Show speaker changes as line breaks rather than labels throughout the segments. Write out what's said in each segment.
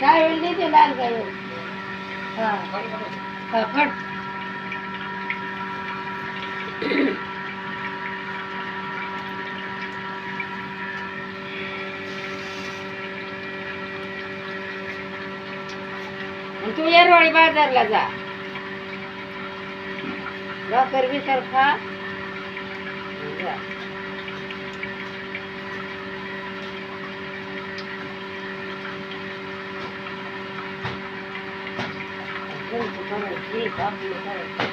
काय वेळ देते लाल काय हा. हा, तू येरवाळी बाजारला जा. भाकर बिकर खा. जा. गणित करायचं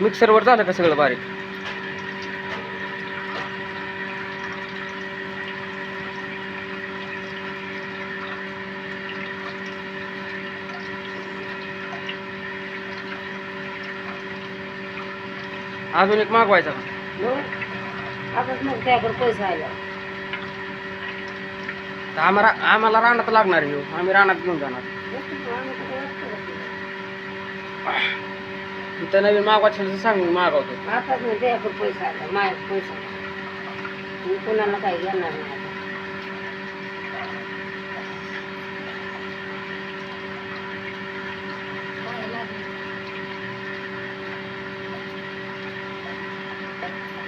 मिक्सरवर झालं का सगळं बारीक? अजून एक मागवायचा का?
मग आता मग त्याकडे पैसा आला
तर आम्हाला आम्हाला रानात लागणार आहे ह्यो. आम्ही रानात घेऊन जाणार इथं नवीन मागवायचं असेल तर सांगून मागवतो
आताच मग त्याकडे पैसा आला माझ्या पैसा. मी कोणाला काही घेणार नाही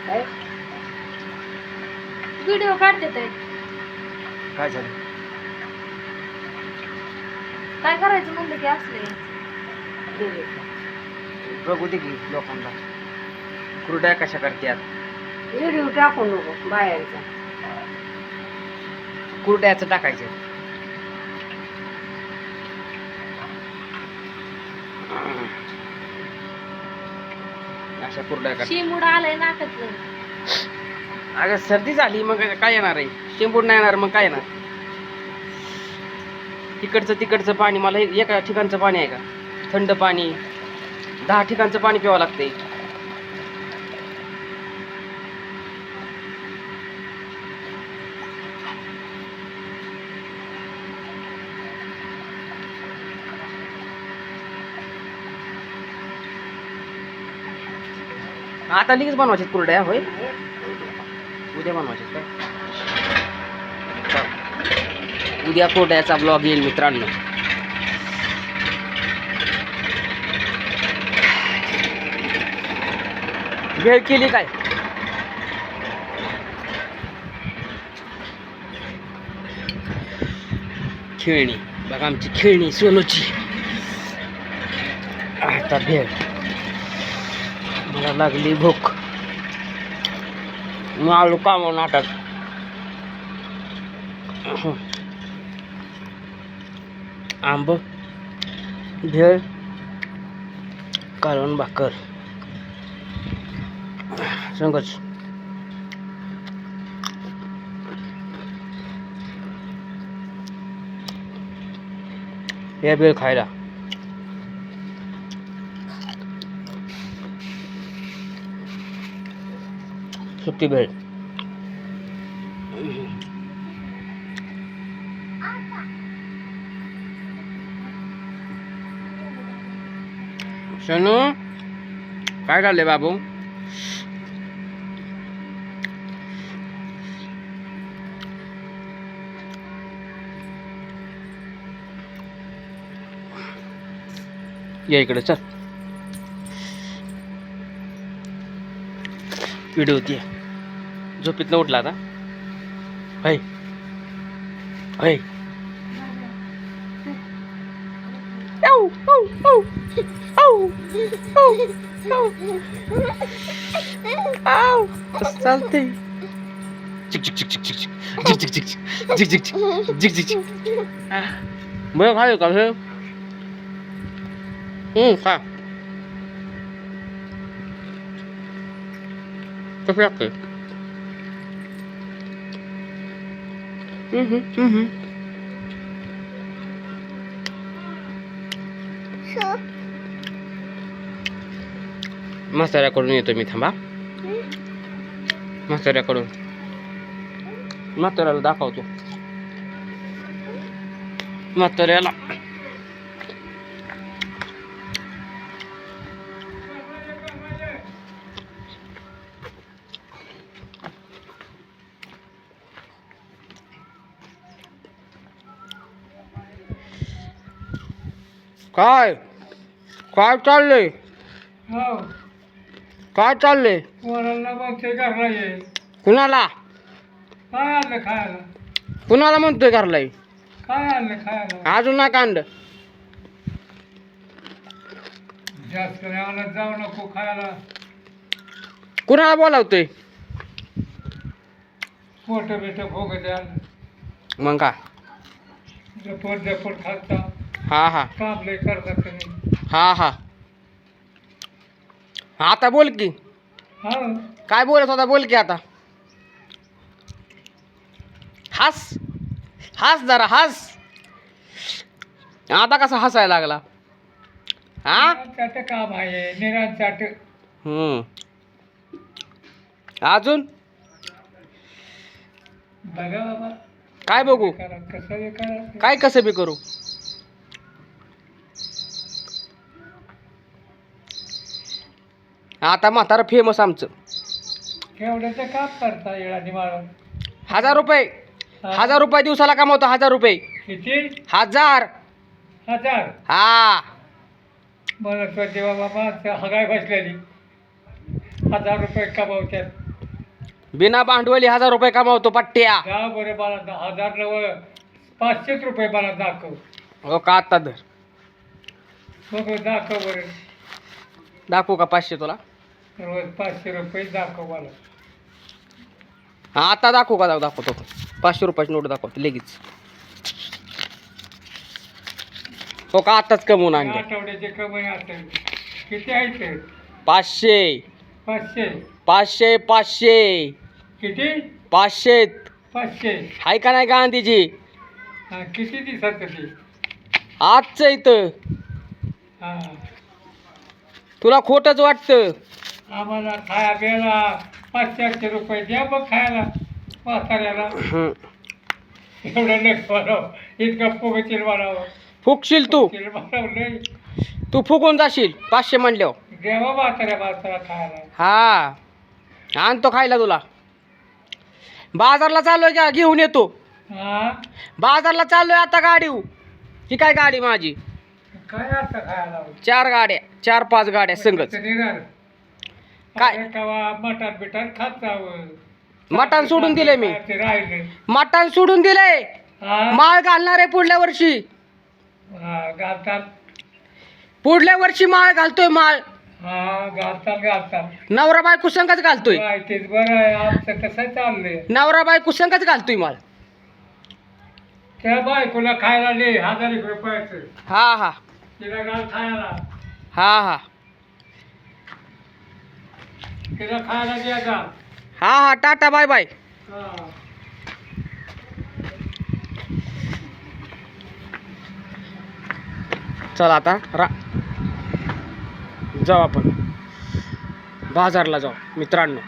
काय?
व्हिडिओ काढते ते.
काय झालं?
काय करायचं म्हणलं की असले.
बघू दे की लोकांना. कुरड्या कशा करतात
व्हिडिओ टाकू नको बाहेरचा
कुरड्याचं टाकायचं. अशा कुरड्या कर
शिमूड आलंय नाकातलं.
अगं सर्दी झाली मग काय येणार आहे? शेंबूड नाही येणार मग काय येणार? तिकडचं तिकडचं पाणी मला हे- एका ठिकाणचं पाणी आहे का? थंड पाणी. दहा ठिकाणचं पाणी प्यावं लागतंय. आता लगेच बनवायचे कुरड्या होय? उद्या बनवायचे काय? उद्या कुरड्याचा ब्लॉग येईल मित्रांनो. वेळ केली काय? खेळणी. बघा आमची खेळणी सोनूची. आता भेळ मला लागली भूक. मी आलो कामावर नाटक. आंब भेळ कालवण भाकर. संगच. या भेळ खायला. सुट्टी भेळ शनू काय झाले बाबू? या इकडे चल. व्हिडिओ होती झोपीतनं उठला आता. है है Ow, ow, ow. Ow, ow, ow. Ow. कसं चालतंय. चिक चिक चिक चिक चिक. चिक चिक चिक चिक. चिक चिक चिक चिक चिक. आह. बरं खायो का हे खा. कसं लागतंय हम्म हम्म मसाला करून येतो मी थांबा म्हाताऱ्याकडून म्हाताऱ्याला दाखवतो म्हाताऱ्याला काय? काय चाललंय?
हो.
काय चाललंय?
घरला ये.
कुणाला?
काय आणलं खायला?
कुणाला म्हणतोय घरलाय
काय आणलं खायला?
अजून नाही कांड
जास्त आणत जाऊ नको खायला.
कुणाला बोलावतोय?
पोट बिट भोग द्याल
मग काय?
जपट जपट खाता
हा हा.
काम लय
हा हा. आता बोल की.
हा.
काय बोलत होता बोल की आता. हस. हस जरा हस. आता कसा हसायला लागला? हा?
चाट काम आहे निरान चाट.
हम्म. अजून?
बघा बाबा.
काय बघू?
करा कसं हे करा.
काय कसं बी करू? आता म्हातारा फेमस आमचं.
केवढ्याचं काम करता येळानी मारून?
हजार रुपये. हजार रुपये दिवसाला कमावतो हजार रुपये.
किती?
हजार.
हजार?
हा.
मला बाबा हगाय बसलेली. हजार रुपये कमावतात.
बिना भांडवली हजार रुपये कमावतो पट्ट्या.
जा बरं मला दा- हजार नव पाचशेच रुपये मला दाखव.
हो का आता धर?
बघ दाखव बरं.
दाखवू का पाचशे तुला?
रोज पाचशे रुपये दाखव
हा आता दाखवू का दाख- दाखवतो पाचशे रुपयाची नोट दाखवतो लगेच. हो का आताच कमवून आणले?
आठवड्याचे कमाई असेल किती आहे ते?
पाचशे.
पाचशे.
पाचशे पाचशे.
किती?
पाचशे.
पाचशे.
हाय का नाही गांधीजी?
हा किती दिवसाचं ते?
आजचं इथं.
हा.
तुला खोटच वाटतं.
आम्हाला खाया प्यायला पाचशे आठशे रुपये द्या मग खायला म्हाताऱ्याला. एवढं नको म्हणावं इतकं फुगतील म्हणावं.
फुकशील तू.
म्हणावं नाही
तू फुकून जाशील पाचशे म्हणल्यावर.
द्यावा म्हाताऱ्या माणसाला खायला.
हा. आणतो खायला तुला. बाजारला चाललोय का? घेऊन येतो.
हा?
बाजारला चाललोय आता गाडी ही काय गाडी माझी?
काय आता खायला?
चार गाड्या चार पाच गाड्या संगच.
निघाल.
काय?
मटण बिटण खात जावं.
मटण सोडून दिले मी.
ते राहिले
मटण सोडून दिलंय.
हा?
माळ घालणार आहे पुढल्या वर्षी.
हा, घालतात.
पुढल्या वर्षी माळ घालतोय माळ.
हा घालतात घालतात.
नवरा बायको संगच घालतोय.
काय तेच बरं आहे. आमचं कसं चाललंय?
नवरा बायको संगच घालतोय माळ.
त्या बायकोला खायला हजार एक रुपयाचं.
हा हा.
तिला घाल खायला.
हा हा.
तिला खायला द्या का
हा हा टाटा बाय बाय.
हा.
चला आता रा जाऊ आपण. बाजारला जाऊ मित्रांनो.